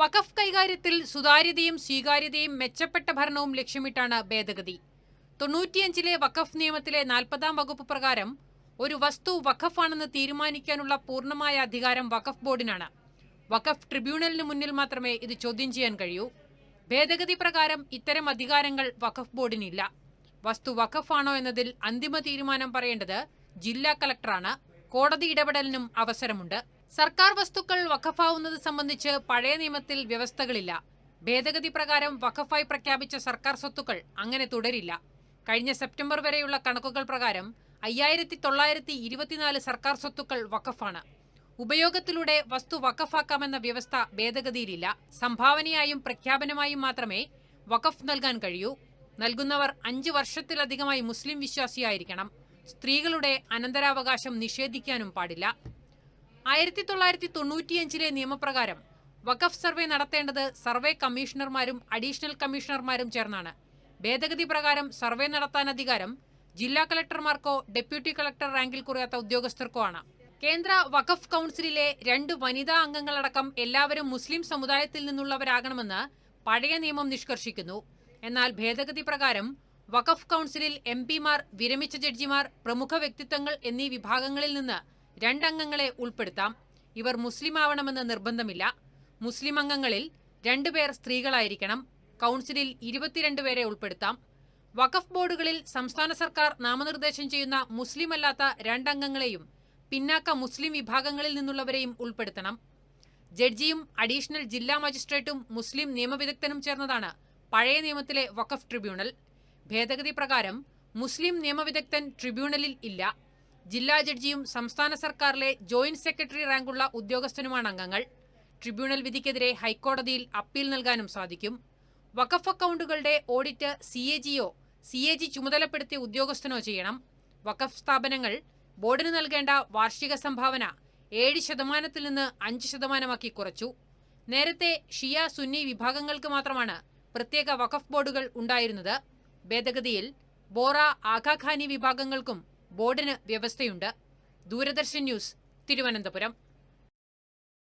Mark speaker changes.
Speaker 1: വഖഫ് കൈകാര്യത്തിൽ സുതാര്യതയും സ്വീകാര്യതയും മെച്ചപ്പെട്ട ഭരണവും ലക്ഷ്യമിട്ടാണ് ഭേദഗതി. തൊണ്ണൂറ്റിയഞ്ചിലെ വഖഫ് നിയമത്തിലെ നാൽപ്പതാം വകുപ്പ് പ്രകാരം ഒരു വസ്തു വഖഫാണെന്ന് തീരുമാനിക്കാനുള്ള പൂർണമായ അധികാരം വഖഫ് ബോർഡിനാണ്. വഖഫ് ട്രിബ്യൂണലിന് മുന്നിൽ മാത്രമേ ഇത് ചോദ്യം ചെയ്യാൻ കഴിയൂ. ഭേദഗതി പ്രകാരം ഇത്തരം അധികാരങ്ങൾ വഖഫ് ബോർഡിനില്ല. വസ്തു വഖഫാണോ എന്നതിൽ അന്തിമ തീരുമാനം പറയേണ്ടത് ജില്ലാ കളക്ടറാണ് കോടതി ഇടപെടലിനും അവസരമുണ്ട്. സർക്കാർ വസ്തുക്കൾ വഖഫാവുന്നത് സംബന്ധിച്ച് പഴയ നിയമത്തിൽ വ്യവസ്ഥകളില്ല. ഭേദഗതി പ്രകാരം വഖഫായി പ്രഖ്യാപിച്ച സർക്കാർ സ്വത്തുക്കൾ അങ്ങനെ തുടരില്ല. കഴിഞ്ഞ സെപ്റ്റംബർ വരെയുള്ള കണക്കുകൾ പ്രകാരം അയ്യായിരത്തി തൊള്ളായിരത്തി ഇരുപത്തിനാല് സർക്കാർ സ്വത്തുക്കൾ വഖഫാണ്. ഉപയോഗത്തിലൂടെ വസ്തു വഖഫാക്കാമെന്ന വ്യവസ്ഥ ഭേദഗതിയിലില്ല. സംഭാവനയായും പ്രഖ്യാപനമായും മാത്രമേ വഖഫ് നൽകാൻ കഴിയൂ. നൽകുന്നവർ അഞ്ച് വർഷത്തിലധികമായി മുസ്ലിം വിശ്വാസിയായിരിക്കണം. സ്ത്രീകളുടെ അനന്തരാവകാശം നിഷേധിക്കാനും പാടില്ല. ആയിരത്തി തൊള്ളായിരത്തി തൊണ്ണൂറ്റിയഞ്ചിലെ നിയമപ്രകാരം വഖഫ് സർവേ നടത്തേണ്ടത് സർവേ കമ്മീഷണർമാരും അഡീഷണൽ കമ്മീഷണർമാരും ചേർന്നാണ്. ഭേദഗതി പ്രകാരം സർവേ നടത്താൻ അധികാരം ജില്ലാ കളക്ടർമാർക്കോ ഡെപ്യൂട്ടി കളക്ടർ റാങ്കിൽ കുറയാത്ത ഉദ്യോഗസ്ഥർക്കോ ആണ്. കേന്ദ്ര വഖഫ് കൗൺസിലിലെ രണ്ട് വനിതാ അംഗങ്ങളടക്കം എല്ലാവരും മുസ്ലിം സമുദായത്തിൽ നിന്നുള്ളവരാകണമെന്ന് പഴയ നിയമം നിഷ്കർഷിക്കുന്നു. എന്നാൽ ഭേദഗതി പ്രകാരം വഖഫ് കൗൺസിലിൽ എം പിമാർ വിരമിച്ച ജഡ്ജിമാർ പ്രമുഖ വ്യക്തിത്വങ്ങൾ എന്നീ വിഭാഗങ്ങളിൽ നിന്ന് രണ്ടംഗങ്ങളെ ഉൾപ്പെടുത്താം. ഇവർ മുസ്ലിം ആവണമെന്ന് നിർബന്ധമില്ല. മുസ്ലിം അംഗങ്ങളിൽ രണ്ടുപേർ സ്ത്രീകളായിരിക്കണം. കൗൺസിലിൽ ഇരുപത്തിരണ്ട് പേരെ ഉൾപ്പെടുത്താം. വഖഫ് ബോർഡുകളിൽ സംസ്ഥാന സർക്കാർ നാമനിർദ്ദേശം ചെയ്യുന്ന മുസ്ലിം അല്ലാത്ത രണ്ടംഗങ്ങളെയും പിന്നാക്ക മുസ്ലിം വിഭാഗങ്ങളിൽ നിന്നുള്ളവരെയും ഉൾപ്പെടുത്തണം. ജഡ്ജിയും അഡീഷണൽ ജില്ലാ മജിസ്ട്രേറ്റും മുസ്ലിം നിയമവിദഗ്ധനും ചേർന്നതാണ് പഴയ നിയമത്തിലെ വഖഫ് ട്രിബ്യൂണൽ. ഭേദഗതി പ്രകാരം മുസ്ലിം നിയമവിദഗ്ധൻ ട്രിബ്യൂണലിൽ ഇല്ല. ജില്ലാ ജഡ്ജിയും സംസ്ഥാന സർക്കാരിലെ ജോയിന്റ് സെക്രട്ടറി റാങ്കുള്ള ഉദ്യോഗസ്ഥനുമാണ് അംഗങ്ങൾ. ട്രിബ്യൂണൽ വിധിക്കെതിരെ ഹൈക്കോടതിയിൽ അപ്പീൽ നൽകാനും സാധിക്കും. വഖഫ് അക്കൗണ്ടുകളുടെ ഓഡിറ്റ് സി എ ജിയോ സി എ ജി ചുമതലപ്പെടുത്തിയ ഉദ്യോഗസ്ഥനോ ചെയ്യണം. വഖഫ് സ്ഥാപനങ്ങൾ ബോർഡിന് നൽകേണ്ട വാർഷിക സംഭാവന ഏഴ് ശതമാനത്തിൽ നിന്ന് അഞ്ച് ശതമാനമാക്കി കുറച്ചു. നേരത്തെ ഷിയ സുന്നി വിഭാഗങ്ങൾക്ക് മാത്രമാണ് പ്രത്യേക വഖഫ് ബോർഡുകൾ ഉണ്ടായിരുന്നത്. ഭേദഗതിയിൽ ബോറ ആഖാഖാനി വിഭാഗങ്ങൾക്കും ബോർഡിന് വ്യവസ്ഥയുണ്ട്. ദൂരദർശൻ ന്യൂസ് തിരുവനന്തപുരം.